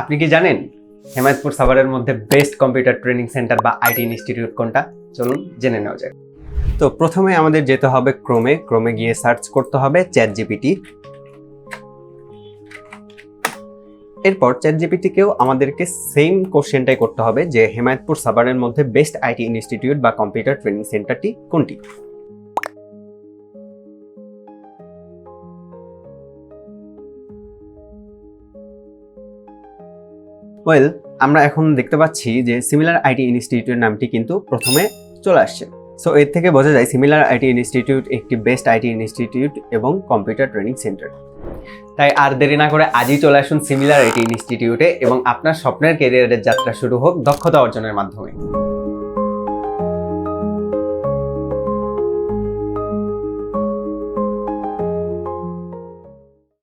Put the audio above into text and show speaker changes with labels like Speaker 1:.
Speaker 1: আপনি কি জানেন হেমায়তপুর সাভারের মধ্যে বেস্ট কম্পিউটার ট্রেনিং সেন্টার বা আইটি ইনস্টিটিউট কোনটা? চলুন জেনে নেওয়া যাক। তো প্রথমে আমাদের যেতে হবে ক্রোমে ক্রোমে গিয়ে সার্চ করতে হবে চ্যাট জিপিটি এরপর চ্যাট জিপিটিকেও আমাদেরকে সেম কোশ্চেনটাই করতে হবে যে হেমায়তপুর সাভারের মধ্যে বেস্ট আইটি ইনস্টিটিউট বা কম্পিউটার ট্রেনিং সেন্টারটি কোনটি? ওয়েল আমরা এখন দেখতে পাচ্ছি যে সিমিলার আইটি ইনস্টিটিউটের নামটি কিন্তু প্রথমে চলে আসছে। সো এর থেকে বোঝা যায় সিমিলার আইটি ইনস্টিটিউট একটি বেস্ট আইটি ইনস্টিটিউট এবং কম্পিউটার ট্রেনিং সেন্টার তাই আর দেরি না করে আজই চলে আসুন সিমিলার আইটি ইনস্টিটিউটে এবং আপনার স্বপ্নের কেরিয়ারের যাত্রা শুরু হোক দক্ষতা অর্জনের মাধ্যমে।